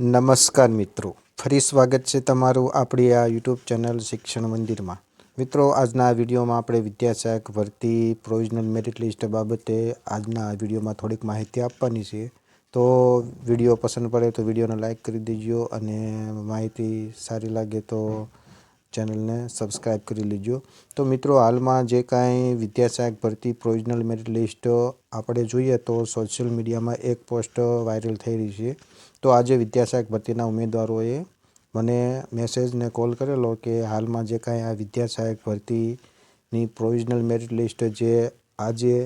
નમસ્કાર મિત્રો. ફરી સ્વાગત છે તમારું આપણી આ યુટ્યુબ ચેનલ શિક્ષણ મંદિરમાં. મિત્રો, આજના વિડીયોમાં આપણે વિદ્યાસહાયક ભરતી પ્રોવિઝનલ મેરિટ લિસ્ટ બાબતે આજના વિડીયોમાં થોડીક માહિતી આપવાની છે. તો વીડિયો પસંદ પડે તો વિડીયોને લાઇક કરી દેજો અને માહિતી સારી લાગે તો ચેનલને સબસ્ક્રાઈબ કરી લેજો. તો મિત્રો, હાલમાં જે કાંઈ વિદ્યાસહાયક ભરતી પ્રોવિઝનલ મેરિટ લિસ્ટ આપણે જોઈએ તો સોશિયલ મીડિયામાં એક પોસ્ટ વાયરલ થઈ રહી છે. તો આજે વિદ્યાસહાયક ભરતીના ઉમેદવારોએ મને મેસેજને કોલ કરેલો કે હાલમાં જે કાંઈ આ વિદ્યાસહાયક ભરતીની પ્રોવિઝનલ મેરિટ લિસ્ટ જે આજે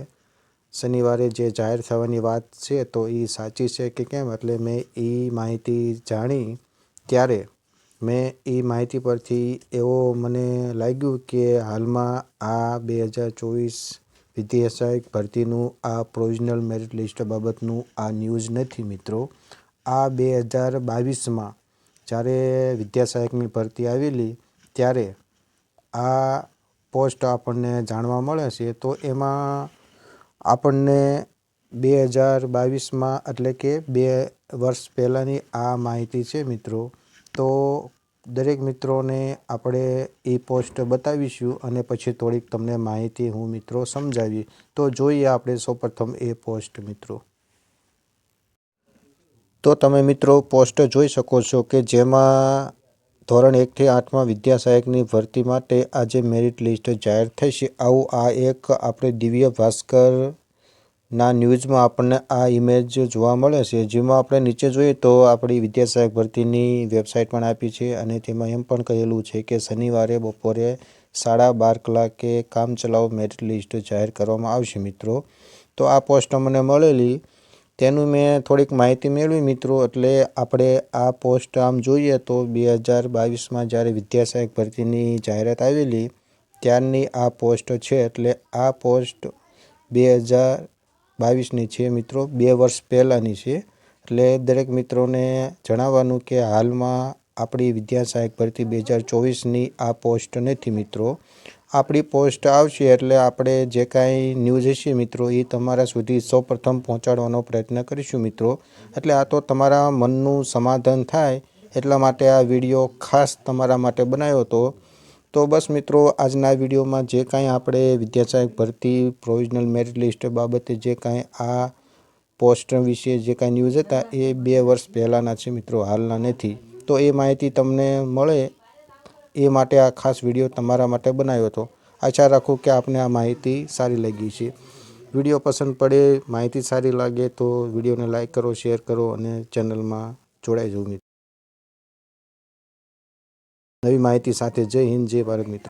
શનિવારે જે જાહેર થવાની વાત છે, તો એ સાચી છે કે કેમ? એટલે મેં એ માહિતી જાણી ત્યારે મેં એ માહિતી પરથી એવો મને લાગ્યું કે હાલમાં આ બે હજાર ચોવીસ વિદ્યાસહાયક ભરતીનું આ પ્રોવિઝનલ મેરિટ લિસ્ટ બાબતનું આ ન્યૂઝ નથી મિત્રો. આ બે હજાર બાવીસમાં જ્યારે વિદ્યાસહાયકની ભરતી આવેલી ત્યારે આ પોસ્ટ આપણને જાણવા મળે છે, તો એમાં આપણને બે હજાર બાવીસમાં એટલે કે બે વર્ષ પહેલાંની આ માહિતી છે મિત્રો. તો દરેક મિત્રોને આપણે એ પોસ્ટ બતાવીશું અને પછી થોડીક તમને માહિતી હું મિત્રો સમજાવી તો જોઈએ આપણે સૌપ્રથમ એ પોસ્ટ મિત્રો. તો તમે મિત્રો પોસ્ટ જોઈ શકો છો કે જેમાં ધોરણ એકથી આઠમાં વિદ્યાસહાયકની ભરતી માટે આજે મેરિટ લિસ્ટ જાહેર થશે આવું આ એક આપણે દિવ્ય ભાસ્કરના ન્યૂઝમાં આપણને આ ઇમેજ જોવા મળે છે. જેમાં આપણે નીચે જોઈએ તો આપણી વિદ્યાસહાયક ભરતીની વેબસાઇટ પણ આપી છે અને તેમાં એમ પણ કહેલું છે કે શનિવારે બપોરે સાડા બાર કલાકે કામચલાઉ મેરિટ લિસ્ટ જાહેર કરવામાં આવશે મિત્રો. તો આ પોસ્ટ મને મળેલી. તેનું મેં થોડીક માહિતી મેળવી મિત્રો, એટલે આપણે આ પોસ્ટ આમ જોઈએ તો બે હજાર બાવીસમાં જ્યારે વિદ્યાસહાયક ભરતીની જાહેરાત આવેલી, ત્યારની આ પોસ્ટ છે. એટલે આ પોસ્ટ બે હજાર બાવીસની છે મિત્રો, બે વર્ષ પહેલાંની છે. એટલે દરેક મિત્રોને જણાવવાનું કે હાલમાં આપણી વિદ્યાસહાયક ભરતી બે હજાર ચોવીસની આ પોસ્ટ નથી મિત્રો. આપણી પોસ્ટ આવશે એટલે આપણે જે કાંઈ ન્યૂઝ હશે મિત્રો, એ તમારા સુધી સૌપ્રથમ પહોંચાડવાનો પ્રયત્ન કરીશું મિત્રો. એટલે આ તો તમારા મનનું સમાધાન થાય એટલા માટે આ વીડિયો ખાસ તમારા માટે બનાવ્યો હતો. તો બસ મિત્રો, આજના વિડીયોમાં જે કાંઈ આપણે વિદ્યાસહાયક ભરતી પ્રોવિઝનલ મેરિટ લિસ્ટ બાબતે જે કાંઈ આ પોસ્ટ વિશે જે કાંઈ ન્યૂઝ હતા, એ બે વર્ષ પહેલાંના છે મિત્રો, હાલના નથી. તો એ માહિતી તમને મળે, એ માટે આ ખાસ વીડિયો તમારા માટે બનાવ્યો હતો. આશા રાખું કે આપને આ માહિતી સારી લાગી છે વીડિયો પસંદ પડે, માહિતી સારી લાગે તો વિડીયોને લાઇક કરો શેર કરો અને ચેનલમાં જોડાઈ જવું મિત્રો. નવી માહિતી સાથે જય હિન્દ જય ભારત મિત્રો.